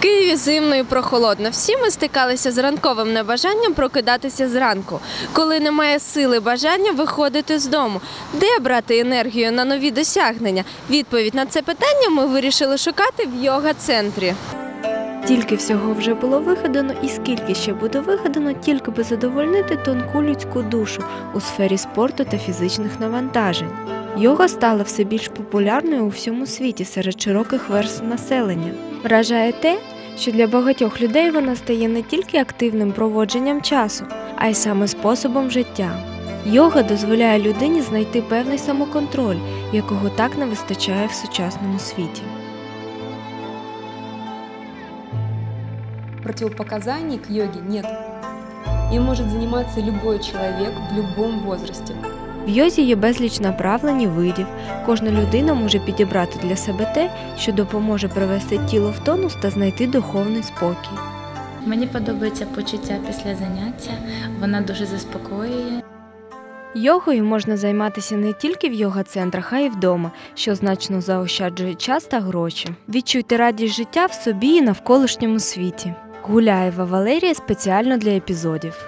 Києві зимно і прохолодно. Всі ми стикалися з ранковим небажанням прокидатися зранку, коли немає сили бажання виходити з дому. Де брати енергію на нові досягнення? Відповідь на це питання ми вирішили шукати в йога-центрі. Тільки всього вже було вигадано, і скільки ще буде вигадано, тільки би задовольнити тонку людську душу у сфері спорту та фізичних навантажень. Йога стала все більш популярною у всьому світі серед широких верств населення. Вражає те, що для багатьох людей вона стає не тільки активним проводженням часу, а й саме способом життя. Йога дозволяє людині знайти певний самоконтроль, якого так не вистачає в сучасному світі. Противопоказаний к йоге нет. Им может заниматься любой человек в любом возрасте. В йозі є безліч направлень і видів. Кожна людина може підібрати для себе те, що допоможе привести тіло в тонус та знайти духовний спокій. Мені подобається почуття після заняття, вона дуже заспокоює. Йогою можна займатися не тільки в йога-центрах, а й вдома, що значно заощаджує час та гроші. Відчуйте радість життя в собі і навколишньому світі. Гуляєва Валерія спеціально для епізодів.